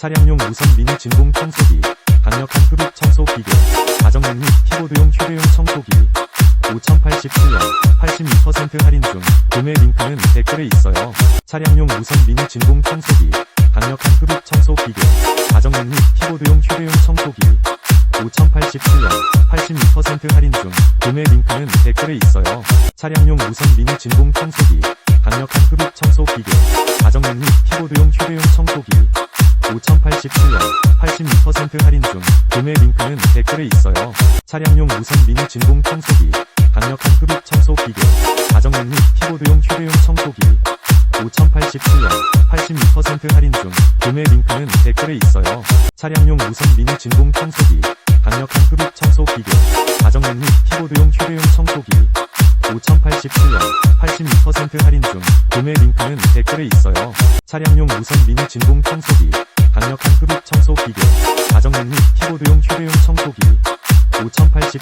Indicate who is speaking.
Speaker 1: 차량용 무선 미니 진공 청소기, 강력한 흡입 청소 기계, 가정용 및 키보드용 휴대용 청소기, 5087원, 82% 할인 중, 구매 링크는 댓글에 있어요. 차량용 무선 미니 진공 청소기, 강력한 흡입 청소 기계, 가정용 및 키보드용 휴대용 청소기, 5087원, 82% 할인 중, 구매 링크는 댓글에 있어요. 차량용 무선 미니 진공 청소기, 강력한 흡입 청소 기계, 가정용 및 키보드용 휴대용 청소기, 5087원, 82% 할인 중, 구매 링크는 댓글에 있어요. 차량용 무선 미니 진공 청소기, 강력한 흡입 청소 기계, 가정용 및 키보드용 휴대용 청소기, 5087원, 82% 할인 중, 구매 링크는 댓글에 있어요. 차량용 무선 미니 진공 청소기, 강력한 흡입 청소 기계, 가정용 및 키보드용 휴대용 청소기, 5087원, 82% 할인 중, 구매 링크는 댓글에 있어요. 차량용 무선 미니 진공 청소기, 강력한 흡입 청소 기계, 가정용 및 키보드용 휴대용 청소기, 5080